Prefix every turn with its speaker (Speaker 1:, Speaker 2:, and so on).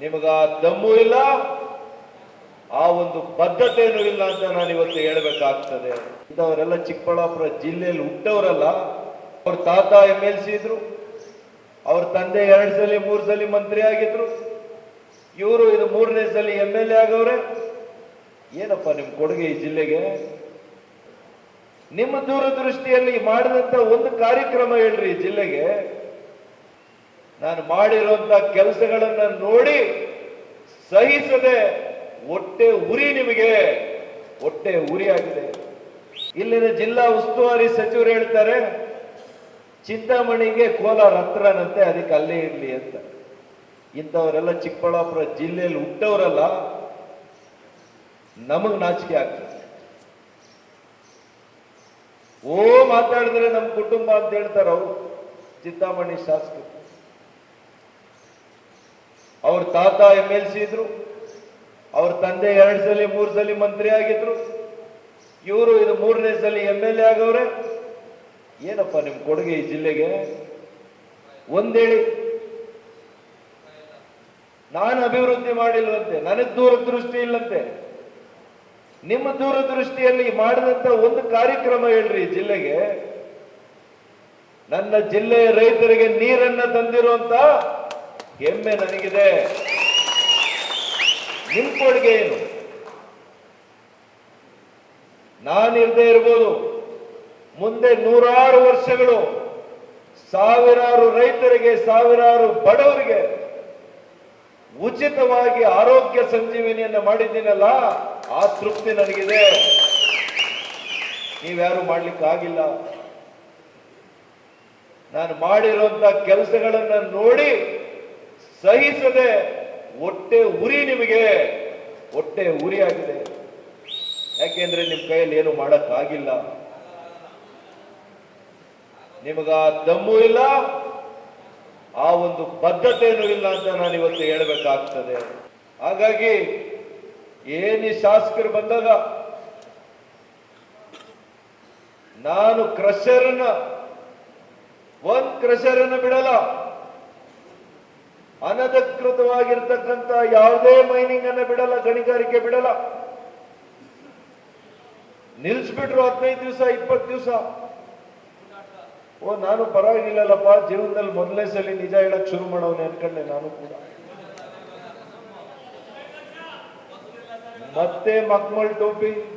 Speaker 1: ನಿಮಗ ದಮ್ಮು ಇಲ್ಲ, ಆ ಒಂದು ಬದ್ಧತೆಯೂ ಇಲ್ಲ ಅಂತ ನಾನು ಇವತ್ತು ಹೇಳ್ಬೇಕಾಗ್ತದೆ. ಇಂಥವರೆಲ್ಲ ಚಿಕ್ಕಬಳ್ಳಾಪುರ ಜಿಲ್ಲೆಯಲ್ಲಿ ಹುಟ್ಟವರಲ್ಲ, ಅವ್ರ ತಾತ ಎಂ ಎಲ್ ಸಿ ಇದ್ರು, ಅವ್ರ ತಂದೆ ಎರಡು ಸಲ, ಮೂರು ಸಲ ಮಂತ್ರಿ ಆಗಿದ್ರು, ಇವರು ಇದು ಮೂರನೇ ಸಲ ಎಂ ಎಲ್ ಎ ಆಗವ್ರೆ. ಏನಪ್ಪ ನಿಮ್ ಕೊಡುಗೆ ಈ ಜಿಲ್ಲೆಗೆ? ನಿಮ್ಮ ದೂರದೃಷ್ಟಿಯಲ್ಲಿ ಮಾಡಿದಂತ ಒಂದು ಕಾರ್ಯಕ್ರಮ ಹೇಳ್ರಿ ಜಿಲ್ಲೆಗೆ. ನಾನು ಮಾಡಿರುವಂತ ಕೆಲಸಗಳನ್ನ ನೋಡಿ ಸಹಿಸದೆ ಒಟ್ಟೆ ಉರಿ ನಿಮಗೆ. ಒಟ್ಟೆ ಉರಿ ಆಗಿದೆ. ಇಲ್ಲಿನ ಜಿಲ್ಲಾ ಉಸ್ತುವಾರಿ ಸಚಿವರು ಹೇಳ್ತಾರೆ, ಚಿಂತಾಮಣಿಗೆ ಕೋಲಾರ ಹತ್ರನಂತೆ ಅದಕ್ಕೆ ಅಲ್ಲೇ ಇರಲಿ ಅಂತ. ಇಂಥವರೆಲ್ಲ ಚಿಕ್ಕಬಳ್ಳಾಪುರ ಜಿಲ್ಲೆಯಲ್ಲಿ ಹುಟ್ಟವರಲ್ಲ, ನಮಗ್ ನಾಚಿಕೆ ಆಗ್ತದೆ. ಓ ಮಾತಾಡಿದ್ರೆ ನಮ್ಮ ಕುಟುಂಬ ಅಂತ ಹೇಳ್ತಾರೆ ಅವರು, ಚಿಂತಾಮಣಿ ಶಾಸಕರು. ಅವ್ರ ತಾತ ಎಂ ಎಲ್ ಸಿ ಇದ್ರು, ಅವ್ರ ತಂದೆ ಎರಡು ಸಲ, ಮೂರು ಸಲ ಮಂತ್ರಿ ಆಗಿದ್ರು. ಇವರು ಇದು ಮೂರನೇ ಸಲ ಎಂ ಎಲ್ ಎ ಆಗವ್ರೆ. ಏನಪ್ಪ ನಿಮ್ ಕೊಡುಗೆ ಈ ಜಿಲ್ಲೆಗೆ? ಒಂದೇಳಿ, ನಾನು ಅಭಿವೃದ್ಧಿ ಮಾಡಿಲ್ವಂತೆ, ನನಗೆ ದೂರದೃಷ್ಟಿ ಇಲ್ಲಂತೆ. ನಿಮ್ಮ ದೂರದೃಷ್ಟಿಯಲ್ಲಿ ಮಾಡಿದಂತ ಒಂದು ಕಾರ್ಯಕ್ರಮ ಹೇಳ್ರಿ ಜಿಲ್ಲೆಗೆ. ನನ್ನ ಜಿಲ್ಲೆಯ ರೈತರಿಗೆ ನೀರನ್ನ ತಂದಿರುವಂತ ಹೆಮ್ಮೆ ನನಗಿದೆ. ನಿಮ್ ಕೊಡುಗೆ ಏನು? ನಾನಿರ್ದೇ ಇರ್ಬೋದು. ಮುಂದೆ ನೂರಾರು ವರ್ಷಗಳು ಸಾವಿರಾರು ರೈತರಿಗೆ, ಸಾವಿರಾರು ಬಡವರಿಗೆ ಉಚಿತವಾಗಿ ಆರೋಗ್ಯ ಸಂಜೀವಿನಿಯನ್ನು ಮಾಡಿದ್ದೀನಲ್ಲ, ಆ ತೃಪ್ತಿ ನನಗಿದೆ. ನೀವ್ಯಾರು ಮಾಡ್ಲಿಕ್ಕಾಗಿಲ್ಲ. ನಾನು ಮಾಡಿರುವಂತ ಕೆಲಸಗಳನ್ನ ನೋಡಿ ಸಹಿಸದೆ ಹೊಟ್ಟೆ ಉರಿ ನಿಮಗೆ, ಹೊಟ್ಟೆ ಉರಿ ಆಗಿದೆ ಯಾಕೆಂದ್ರೆ ನಿಮ್ ಕೈಯಲ್ಲಿ ಏನು ಮಾಡಕ್ ಆಗಿಲ್ಲ ನಿಮಗ ದಮ್ಮು ಇಲ್ಲ, ಆ ಒಂದು ಬದ್ಧತೆಯನ್ನು ಇಲ್ಲ ಅಂತ ನಾನು ಇವತ್ತು ಹೇಳಬೇಕಾಗ್ತದೆ. ಹಾಗಾಗಿ ಏನಿ ಶಾಸಕರು ಬಂದಾಗ, ನಾನು ಕ್ರಷರನ್ನ, ಒಂದ್ ಕ್ರಷರನ್ನ ಬಿಡಲ್ಲ. ಅನಧಿಕೃತವಾಗಿರ್ತಕ್ಕಂಥ ಯಾವುದೇ ಮೈನಿಂಗ್ ಅನ್ನ ಬಿಡಲ್ಲ, ಗಣಿಗಾರಿಕೆ ಬಿಡಲ್ಲ. ನಿಲ್ಸ್ಬಿಟ್ರು ಹದಿನೈದು ದಿವಸ, ಇಪ್ಪತ್ತು ದಿವಸ. ಓ, ನಾನು ಪರವಾಗಿಲ್ಲಲ್ಲಪ್ಪ, ಜೀವನದಲ್ಲಿ ಮೊದಲನೇ ಸಲ ನಿಜ ಹೇಳಕ್ ಶುರು ಮಾಡೋನೆ ಅನ್ಕೊಂಡೆ ನಾನು ಕೂಡ. ಮತ್ತೆ ಮಕ್ಮಲ್ ಟೋಪಿ.